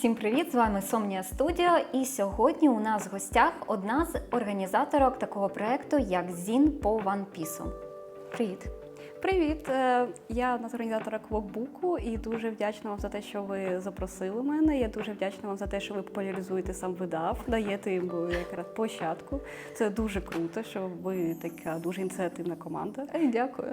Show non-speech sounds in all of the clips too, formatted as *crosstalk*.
Всім привіт! З вами Сомнія Студіо. І сьогодні у нас в гостях одна з організаторок такого проекту, як ЗІН по One Piece. Привіт! Привіт! Е, Я одна з організаторок Вокбуку і дуже вдячна вам за те, що ви запросили мене. Я дуже вдячна вам за те, що ви популяризуєте сам видав, даєте йому якраз площадку. Це дуже круто, що ви така дуже ініціативна команда. Дякую.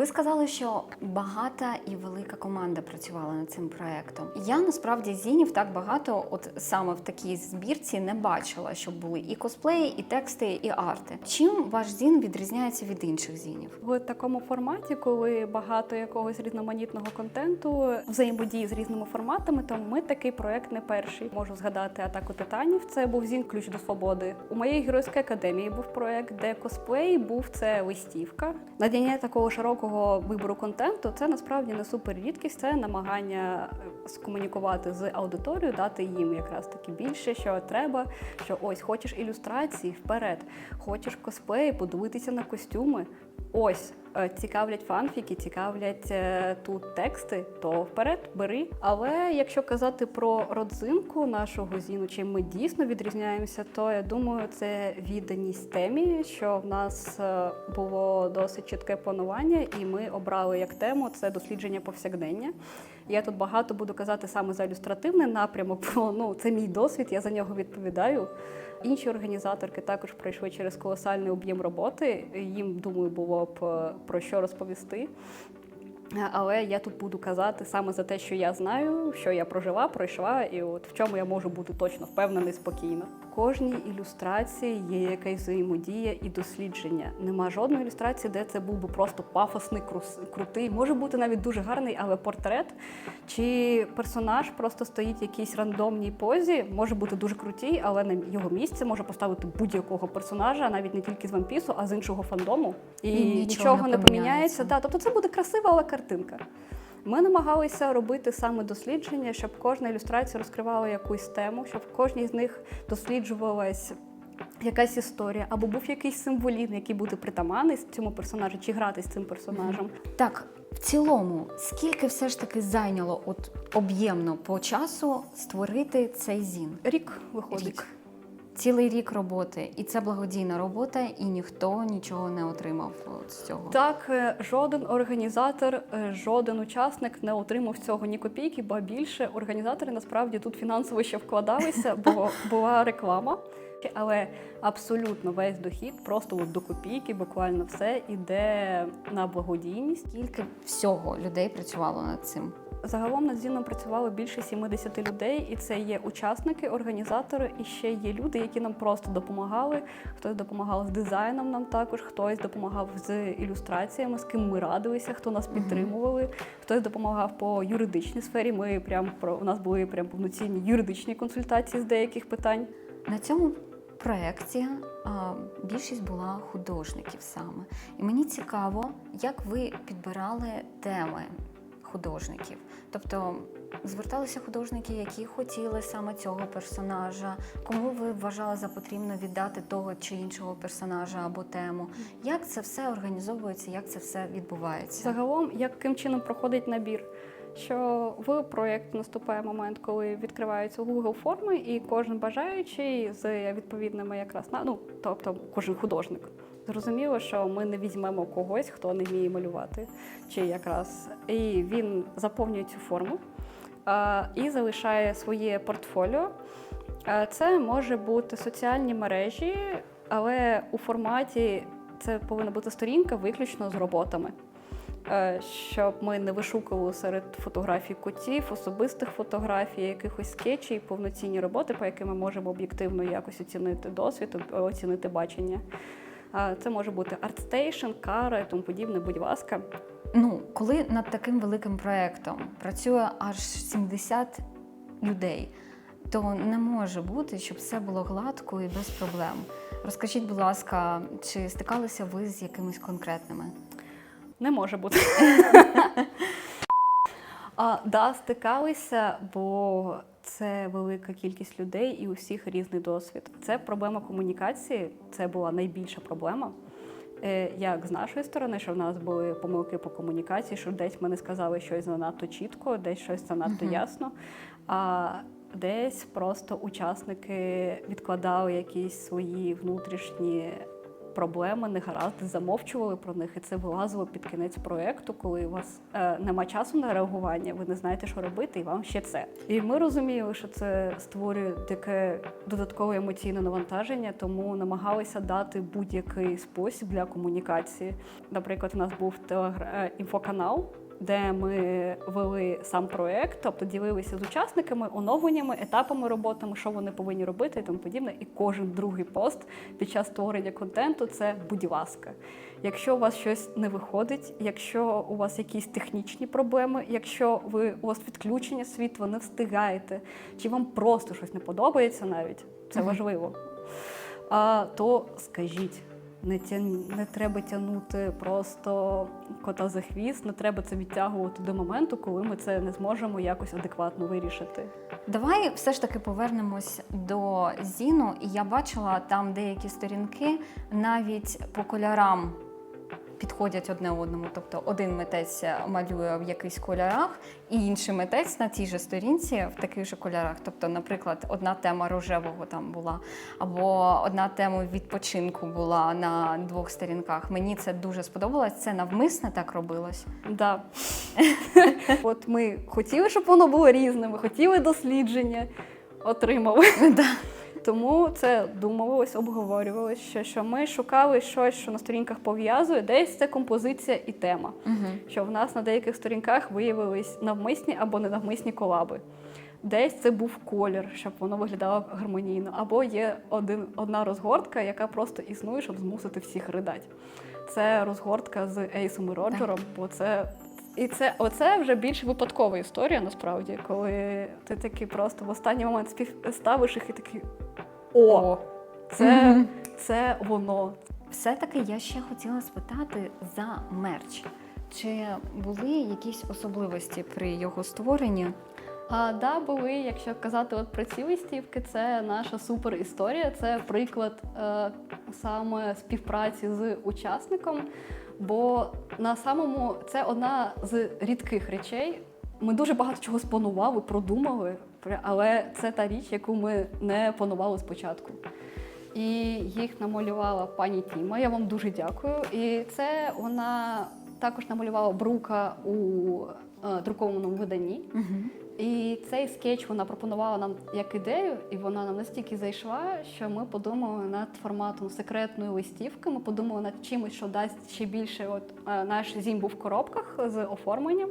Ви сказали, що багата і велика команда працювала над цим проектом. Я насправді зінів так багато, от саме в такій збірці, не бачила, щоб були і косплеї, і тексти, і арти. Чим ваш зін відрізняється від інших зінів? В такому форматі, коли багато якогось різноманітного контенту, взаємодії з різними форматами, то ми такий проект не перший. Можу згадати атаку титанів. Це був зін ключ до свободи. У моєї геройській академії був проект, де косплей був це листівка. Надання такого широкого вибору контенту це насправді не супер рідкість. Це намагання е, скомунікувати з аудиторією, дати їм якраз таки більше, що треба. Що ось хочеш ілюстрації вперед, хочеш косплеї, подивитися на костюми. Ось е, цікавлять фанфіки, цікавлять е, тут тексти, то вперед бери. Але якщо казати про родзинку нашого зіну, чим ми дійсно відрізняємося, то я думаю, це відданість темі, що в нас е, було досить чітке планування, і ми обрали як тему це дослідження повсякдення. Я тут багато буду казати саме за ілюстративний напрямок, бо ну це мій досвід, я за нього відповідаю. Інші організаторки також пройшли через колосальний об'єм роботи. Їм думаю, було б е, про що розповісти. Е, Але я тут буду казати саме за те, що я знаю, що я прожила, пройшла, і от в чому я можу бути точно впевнений спокійно. В кожній ілюстрації є якась взаємодія і дослідження. Нема жодної ілюстрації, де це був би просто пафосний, крутий, може бути навіть дуже гарний, але портрет чи персонаж просто стоїть в якійсь рандомній позі, може бути дуже крутий, але на його місце може поставити будь-якого персонажа, навіть не тільки з Piece, а з іншого фандому. І, І нічого нічого, не поміняється. Да, тобто це буде красива, але картинка. Ми намагалися робити саме дослідження, щоб кожна ілюстрація розкривала якусь тему, щоб в кожній з них досліджувалась якась історія, або був якийсь символізм, який буде притаманний цьому персонажу, чи грати з цим персонажем. Так, в цілому, скільки все ж таки зайняло от об'ємно по часу створити цей зін? Рік виходить. Рік. Цілий рік роботи, і це благодійна робота, і ніхто нічого не отримав з цього. Так, е, жоден організатор, е, жоден учасник не отримав цього ні копійки, ба більше організатори насправді тут фінансово ще вкладалися, *laughs* бо була реклама. Але абсолютно весь дохід, просто от до копійки, буквально все іде на благодійність. Скільки всього людей працювало над цим? Загалом над зіном працювало більше 70 людей, і це є учасники, організатори, і ще є люди, які нам просто допомагали. Хтось допомагав з дизайном нам також, хтось допомагав з ілюстраціями, з ким ми радилися, хто нас підтримували, хтось допомагав по юридичній сфері. Ми прям про у нас були прям повноцінні юридичні консультації з деяких питань. На цьому проєкті більшість була художників саме. І мені цікаво, як ви підбирали теми художників. Тобто зверталися художники, які хотіли саме цього персонажа, кому ви вважали за потрібно віддати того чи іншого персонажа або тему. Як це все організовується, як це все відбувається? Загалом, яким чином проходить набір? Що в проєкт наступає момент, коли відкриваються Google форми, і кожен бажаючий з відповідними якраз на ну, тобто кожен художник. Зрозуміло, що ми не візьмемо когось, хто не вміє малювати, чи якраз і він заповнює цю форму і залишає своє портфоліо. Це може бути соціальні мережі, але у форматі це повинна бути сторінка виключно з роботами. Щоб ми не вишукували серед фотографій котів, особистих фотографій, якихось скетчів, повноцінні роботи, по яким ми можемо об'єктивно якось оцінити досвід, оцінити бачення. Це може бути артстейшн, кара і тому подібне, будь ласка. Ну, коли над таким великим проєктом працює аж 70 людей, то не може бути, щоб все було гладко і без проблем. Розкажіть, будь ласка, чи стикалися ви з якимись конкретними? Не може бути. *laughs* А, да, стикалися, бо це велика кількість людей і у всіх різний досвід. Це проблема комунікації, це була найбільша проблема. Е, Як з нашої сторони, що в нас були помилки по комунікації, що десь ми не сказали щось занадто чітко, десь щось занадто Мгм. ясно. А десь просто учасники відкладали якісь свої внутрішні проблеми, негаразди, замовчували про них, і це вилазило під кінець проекту, коли у вас е, нема часу на реагування, ви не знаєте, що робити, і вам ще це. І ми розуміли, що це створює таке додаткове емоційне навантаження, тому намагалися дати будь-який спосіб для комунікації. Наприклад, у нас був е, інфоканал. Де ми вели сам проект, тобто ділилися з учасниками оновленнями, етапами роботами, що вони повинні робити і тому подібне. І кожен другий пост під час створення контенту це будь ласка. Якщо у вас щось не виходить, якщо у вас якісь технічні проблеми, якщо ви у вас відключення світла, не встигаєте, чи вам просто щось не подобається навіть, це важливо. А, то скажіть. Не, тя... не треба тягнути просто кота за хвіст, не треба це відтягувати до моменту, коли ми це не зможемо якось адекватно вирішити. Давай все ж таки повернемось до Зіну. Я бачила там деякі сторінки навіть по кольорам підходять одне одному. Тобто один митець малює в якихось кольорах, і інший митець на тій же сторінці в таких же кольорах. Тобто, наприклад, одна тема рожевого там була, або одна тема відпочинку була на двох сторінках. Мені це дуже сподобалось. Це навмисне так робилось. Да. *laughs* От ми хотіли, щоб воно було різне, ми хотіли дослідження, отримали. *laughs* Тому це думалось, обговорювалось, що, що ми шукали щось, що на сторінках пов'язує, десь це композиція і тема. Угу. Що в нас на деяких сторінках виявились навмисні або ненавмисні колаби. Десь це був колір, щоб воно виглядало гармонійно. Або є один, одна розгортка, яка просто існує, щоб змусити всіх ридати. Це розгортка з Ейсом і Роджером, бо це. І це оце вже більш випадкова історія, насправді, коли ти такий просто в останній момент співставиш їх і такий о, це, Мгм. це воно. Все-таки я ще хотіла спитати за мерч. Чи були якісь особливості при його створенні? А да, були, якщо казати от про ці листівки, це наша супер історія. Це приклад е, саме співпраці з учасником. Бо на самому це одна з рідких речей. Ми дуже багато чого спланували, продумали, пр- але це та річ, яку ми не планували спочатку. І їх намалювала пані Тіма. Я вам дуже дякую. І це вона також намалювала Брука у е, друкованому виданні. Угу. І цей скетч вона пропонувала нам як ідею, і вона нам настільки зайшла, що ми подумали над форматом секретної листівки. Ми подумали над чимось, що дасть ще більше. От е, наш зім був в коробках з оформленням,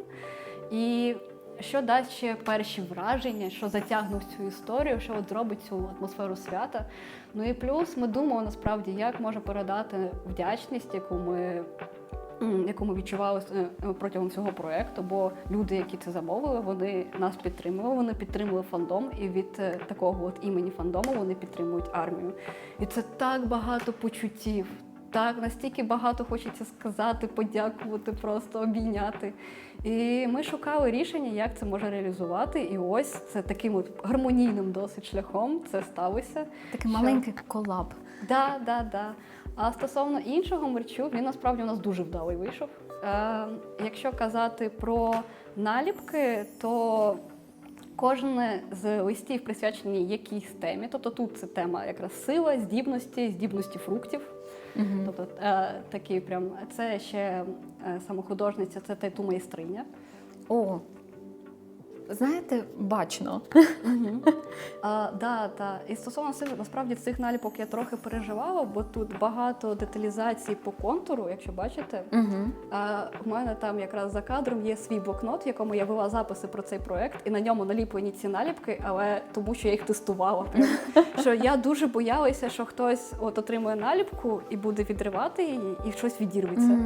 і що дасть ще перші враження, що затягнув цю історію, що от зробить цю атмосферу свята. Ну і плюс ми думали насправді, як може передати вдячність, яку ми яку ми відчували е, протягом цього проекту, бо люди, які це замовили, вони нас підтримували, вони підтримували фандом, і від е, такого от імені фандому вони підтримують армію. І це так багато почуттів. Так, настільки багато хочеться сказати, подякувати, просто обійняти. І ми шукали рішення, як це може реалізувати. І ось це таким от гармонійним досить шляхом це сталося. Такий Що? маленький колаб. Да, да, да. А стосовно іншого мерчу, він насправді у нас дуже вдалий вийшов. Е, якщо казати про наліпки, то кожен з листів присвячений якійсь темі. Тобто тут це тема якраз сила, здібності, здібності фруктів. Угу. Тобто е, такі прям це ще е, саме художниця, це тату майстриня. О, знаєте, бачно. *laughs* А, да, да. І стосовно цих, насправді цих наліпок я трохи переживала, бо тут багато деталізацій по контуру, якщо бачите. А в мене там якраз за кадром є свій блокнот, в якому я вела записи про цей проект, і на ньому наліплені ці наліпки, але тому що я їх тестувала. *laughs* Що я дуже боялася, що хтось от отримує наліпку і буде відривати її, і щось відірветься.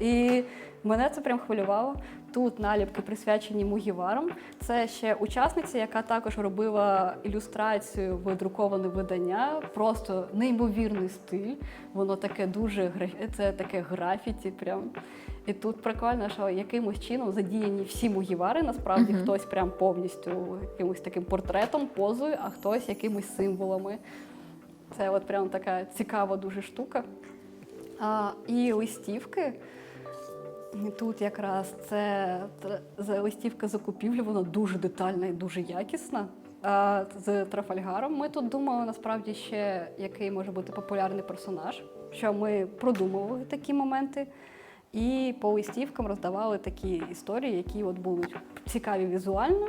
І мене це прям хвилювало. Тут наліпки присвячені мугіварам. Це ще учасниця, яка також робила ілюстрацію в друковане видання. Просто неймовірний стиль. Воно таке дуже це таке графіті. Прям. І тут прикольно, що якимось чином задіяні всі мугівари. Насправді Мгм. хтось прям повністю якимось таким портретом, позою, а хтось якимись символами. Це от прям така цікава дуже штука. А, і листівки. Тут якраз це з- листівка закупівлі, вона дуже детальна і дуже якісна. А з Трафальгаром ми тут думали насправді ще, який може бути популярний персонаж, що ми продумували такі моменти. І по листівкам роздавали такі історії, які от будуть цікаві візуально,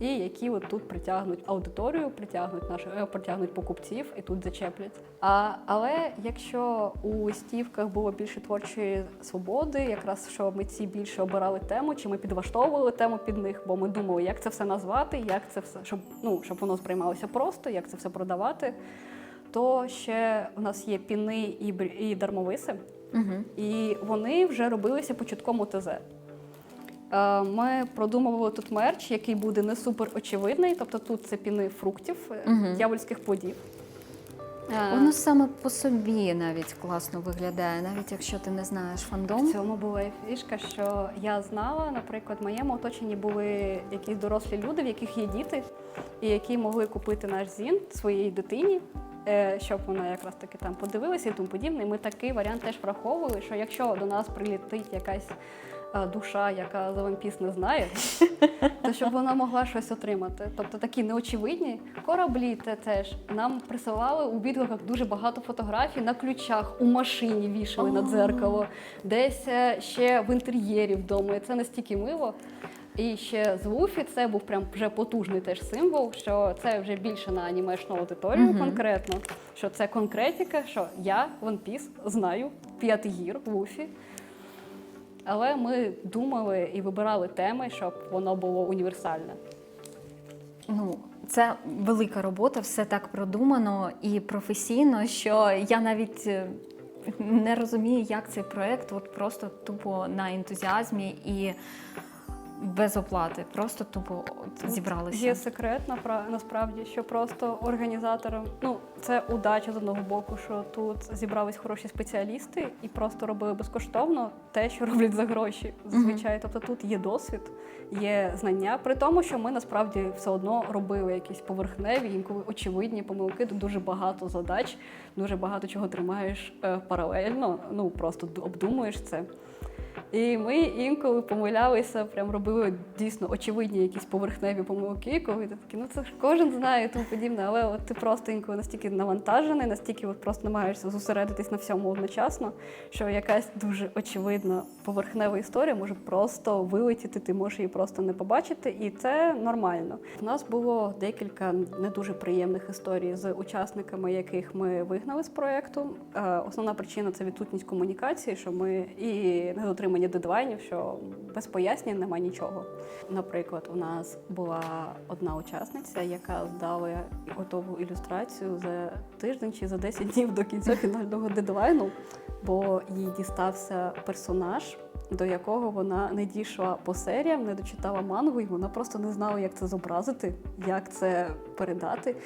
і які от тут притягнуть аудиторію, притягнуть наших е, притягнуть покупців і тут зачеплять. А, але якщо у листівках було більше творчої свободи, якраз що митці більше обирали тему, чи ми підлаштовували тему під них, бо ми думали, як це все назвати, як це все, щоб ну щоб воно сприймалося просто, як це все продавати. То ще у нас є піни і, і дармовиси. Угу. І вони вже робилися по чіткому ТЗ. Е, Ми продумували тут мерч, який буде не супер очевидний. Тобто тут це піни фруктів, Мгм. дьявольських плодів. Е, Воно саме по собі навіть класно виглядає, навіть якщо ти не знаєш фандом. В цьому була фішка, що я знала, наприклад, в моєму оточенні були якісь дорослі люди, в яких є діти, і які могли купити наш зін своїй дитині, щоб вона якраз таки там подивилася і тому подібне. І ми такий варіант теж враховували, що якщо до нас прилітить якась душа, яка за Piece не знає, *laughs* то щоб вона могла щось отримати. Тобто такі неочевидні кораблі те теж нам присилали у відгуках дуже багато фотографій на ключах, у машині вішали на дзеркало, десь е, ще в інтер'єрі вдома. І це настільки мило. І ще з Луфі це був прям вже потужний теж символ, що це вже більше на анімешну аудиторію Мгм. конкретно. Що це конкретика, що я One Piece знаю, п'ятий гір Луфі. Але ми думали і вибирали теми, щоб воно було універсальне. Ну, це велика робота, все так продумано і професійно, що я навіть е, не розумію, як цей проект от просто тупо на ентузіазмі і без оплати. Просто тупо от зібралися. Є секрет насправді, що просто організаторам, ну це удача з одного боку, що тут зібрались хороші спеціалісти і просто робили безкоштовно те, що роблять за гроші. Зазвичай, тобто тут є досвід, є знання. При тому, що ми насправді все одно робили якісь поверхневі, інколи очевидні помилки. Тут дуже багато задач, дуже багато чого тримаєш е, паралельно. Ну просто обдумуєш це. І ми інколи помилялися, прям робили дійсно очевидні якісь поверхневі помилки, коли ти такі, ну це ж кожен знає тому подібне, але от ти просто інколи настільки навантажений, настільки от просто намагаєшся зосередитись на всьому одночасно, що якась дуже очевидна поверхнева історія може просто вилетіти, ти можеш її просто не побачити, і це нормально. У нас було декілька не дуже приємних історій з учасниками, яких ми вигнали з проєкту. Е, Основна причина це відсутність комунікації, що ми і недотримання дедлайнів, що без пояснень нема нічого. Наприклад, у нас була одна учасниця, яка здала готову ілюстрацію за тиждень чи за 10 днів до кінця фінального дедлайну, бо їй дістався персонаж. До якого вона не дійшла по серіям, не дочитала мангу, і вона просто не знала, як це зобразити, як це передати.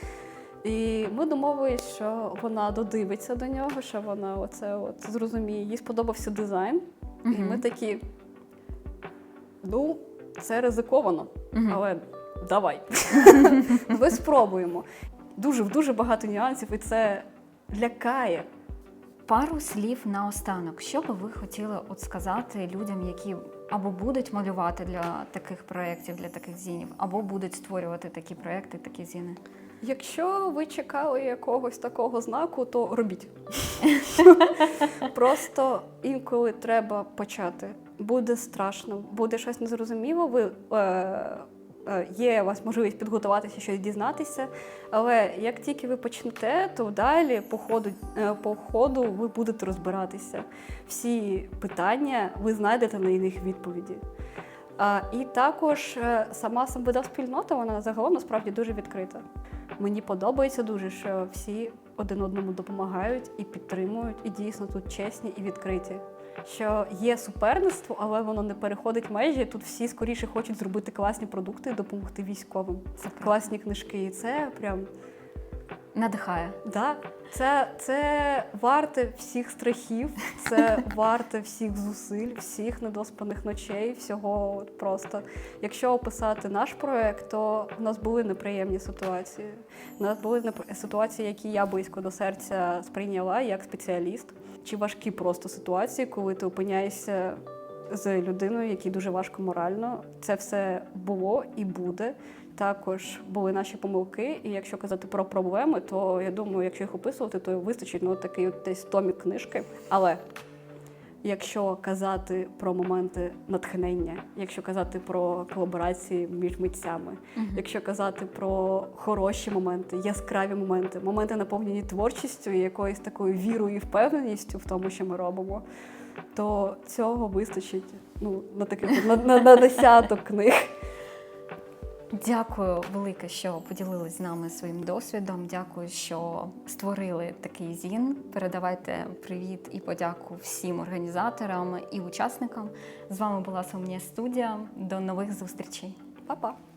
І ми домовились, що вона додивиться до нього, що вона оце от зрозуміє. Їй сподобався дизайн, і ми такі. Ну, це ризиковано, Мгм. але давай. *laughs* Ми спробуємо. Дуже дуже багато нюансів, і це лякає. Пару слів наостанок. Що би ви хотіли от сказати людям, які або будуть малювати для таких проєктів, для таких зінів, або будуть створювати такі проєкти, такі зіни? Якщо ви чекали якогось такого знаку, то робіть. *laughs* Просто інколи треба почати. Буде страшно, буде щось незрозуміло. Ви е, е, є у вас можливість підготуватися, щось дізнатися. Але як тільки ви почнете, то далі по ходу, е, по ходу ви будете розбиратися. Всі питання ви знайдете на них відповіді. І також е, сама спільнота, вона загалом насправді дуже відкрита. Мені подобається дуже, що всі один одному допомагають і підтримують, і дійсно тут чесні і відкриті. Що є суперництво, але воно не переходить межі. Тут всі скоріше хочуть зробити класні продукти і допомогти військовим. Це класні книжки. І це прям надихає. Да, це, це варте всіх страхів, це *laughs* варте всіх зусиль, всіх недоспаних ночей, всього от просто. Якщо описати наш проект, то в нас були неприємні ситуації. У нас були ситуації, які я близько до серця сприйняла як спеціаліст, чи важкі просто ситуації, коли ти опиняєшся з людиною, якій дуже важко морально. Це все було і буде. Також були наші помилки, і якщо казати про проблеми, то я думаю, якщо їх описувати, то вистачить ну такий от десь томік книжки. Але якщо казати про моменти натхнення, якщо казати про колаборації між митцями, якщо казати про хороші моменти, яскраві моменти, моменти наповнені творчістю і якоюсь такою вірою і впевненістю в тому, що ми робимо, то цього вистачить ну, на таких на, на, на десяток книг. Дякую велике, що поділились з нами своїм досвідом. Дякую, що створили такий зін. Передавайте привіт і подяку всім організаторам і учасникам. З вами була Сомнія студія. До нових зустрічей. Па-па!